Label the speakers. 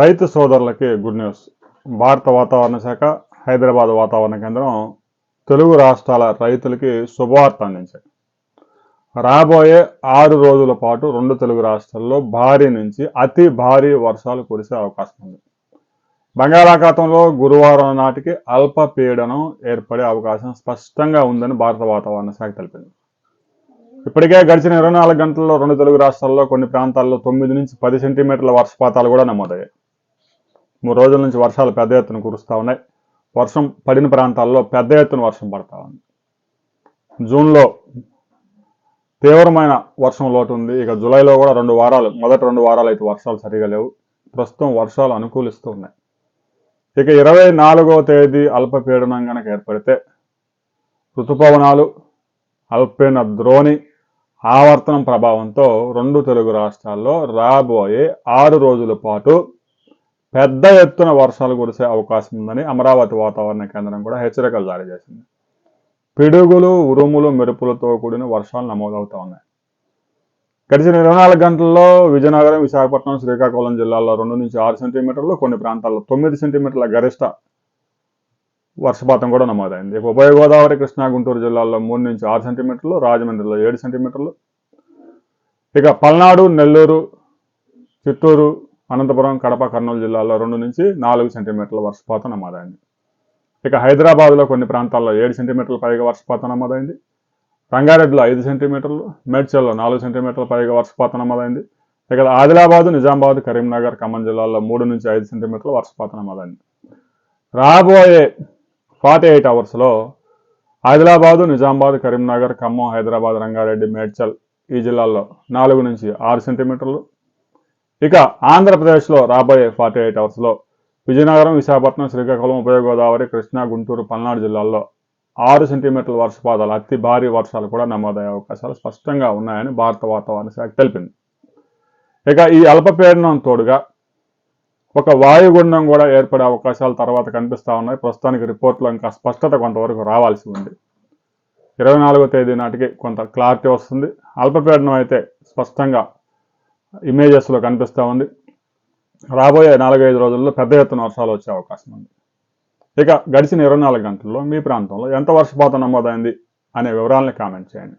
Speaker 1: రైతు సోదరులకి good news. భారత వాతావరణ శాఖ హైదరాబాద్ వాతావరణ కేంద్రం తెలుగు రాష్ట్రాల రైతులకి శుభవార్త అందించాయి రాబోయే ఆరు రోజుల పాటు రెండు తెలుగు రాష్ట్రాల్లో భారీ నుంచి అతి భారీ వర్షాలు కురిసే అవకాశం ఉంది. బంగాళాఖాతంలో గురువారం నాటికి అల్పపీడనం ఏర్పడే అవకాశం స్పష్టంగా ఉందని భారత వాతావరణ శాఖ తెలిపింది. ఇప్పటికే గడిచిన ఇరవై నాలుగు గంటల్లో రెండు తెలుగు రాష్ట్రాల్లో కొన్ని ప్రాంతాల్లో తొమ్మిది నుంచి పది సెంటీమీటర్ల వర్షపాతాలు కూడా నమోదయ్యాయి. మూడు రోజుల నుంచి వర్షాలు పెద్ద ఎత్తున కురుస్తూ ఉన్నాయి. వర్షం పడిన ప్రాంతాల్లో పెద్ద ఎత్తున వర్షం పడతా ఉంది. జూన్లో తీవ్రమైన వర్షం లోటు ఉంది. ఇక జూలైలో కూడా రెండు వారాలు మొదటి రెండు వారాలు అయితే వర్షాలు సరిగా లేవు. ప్రస్తుతం వర్షాలు అనుకూలిస్తూ ఉన్నాయి. ఇక ఇరవై నాలుగవ తేదీ అల్పపీడనం కనుక ఏర్పడితే ఋతుపవనాలు అల్పీన ద్రోణి ఆవర్తనం ప్రభావంతో రెండు తెలుగు రాష్ట్రాల్లో రాబోయే ఆరు రోజుల పాటు పెద్ద ఎత్తున వర్షాలు కురిసే అవకాశం ఉందని అమరావతి వాతావరణ కేంద్రం కూడా హెచ్చరికలు జారీ చేసింది. పిడుగులు ఉరుములు మెరుపులతో కూడిన వర్షాలు నమోదవుతూ ఉన్నాయి. గడిచిన ఇరవై నాలుగు గంటల్లో విజయనగరం విశాఖపట్నం శ్రీకాకుళం జిల్లాల్లో రెండు నుంచి ఆరు సెంటీమీటర్లు కొన్ని ప్రాంతాల్లో తొమ్మిది సెంటీమీటర్ల గరిష్ట వర్షపాతం కూడా నమోదైంది. ఉభయ గోదావరి కృష్ణా గుంటూరు జిల్లాల్లో మూడు నుంచి ఆరు సెంటీమీటర్లు రాజమండ్రిలో ఏడు సెంటీమీటర్లు. ఇక పల్నాడు నెల్లూరు చిత్తూరు అనంతపురం కడప కర్నూలు జిల్లాల్లో రెండు నుంచి నాలుగు సెంటీమీటర్ల వర్షపాతం నమోదైంది. ఇక హైదరాబాద్లో కొన్ని ప్రాంతాల్లో ఏడు సెంటీమీటర్ల పైగా వర్షపాతం నమోదైంది. రంగారెడ్డిలో ఐదు సెంటీమీటర్లు మేడ్చల్లో నాలుగు సెంటీమీటర్ల పైగా వర్షపాతం నమోదైంది. ఇక ఆదిలాబాదు నిజామాబాద్ కరీంనగర్ ఖమ్మం జిల్లాల్లో మూడు నుంచి ఐదు సెంటీమీటర్ల వర్షపాతం నమోదైంది. రాబోయే ఫార్టీ ఎయిట్ అవర్స్లో ఆదిలాబాదు నిజామాబాద్ కరీంనగర్ ఖమ్మం హైదరాబాద్ రంగారెడ్డి మేడ్చల్ ఈ జిల్లాల్లో నాలుగు నుంచి ఆరు సెంటీమీటర్లు ఇక ఆంధ్రప్రదేశ్లో రాబోయే ఫార్టీ ఎయిట్ అవర్స్లో విజయనగరం విశాఖపట్నం శ్రీకాకుళం ఉభయ గోదావరి కృష్ణా గుంటూరు పల్నాడు జిల్లాల్లో ఆరు సెంటీమీటర్ల వర్షపాతాలు అతి భారీ వర్షాలు కూడా నమోదయ్యే అవకాశాలు స్పష్టంగా ఉన్నాయని భారత వాతావరణ శాఖ తెలిపింది. ఇక ఈ అల్పపీడనం తోడుగా ఒక వాయుగుండం కూడా ఏర్పడే అవకాశాలు తర్వాత కనిపిస్తా ఉన్నాయి. ప్రస్తుతానికి రిపోర్ట్లో ఇంకా స్పష్టత కొంతవరకు రావాల్సి ఉంది. ఇరవై నాలుగో తేదీ నాటికి కొంత క్లారిటీ వస్తుంది. అల్పపీడనం అయితే స్పష్టంగా ఇమేజెస్లో కనిపిస్తూ ఉంది. రాబోయే నాలుగైదు రోజుల్లో పెద్ద ఎత్తున వర్షాలు వచ్చే అవకాశం ఉంది. ఇక గడిచిన ఇరవై నాలుగు గంటల్లో మీ ప్రాంతంలో ఎంత వర్షపాతం నమోదైంది అనే వివరాలని కామెంట్ చేయండి.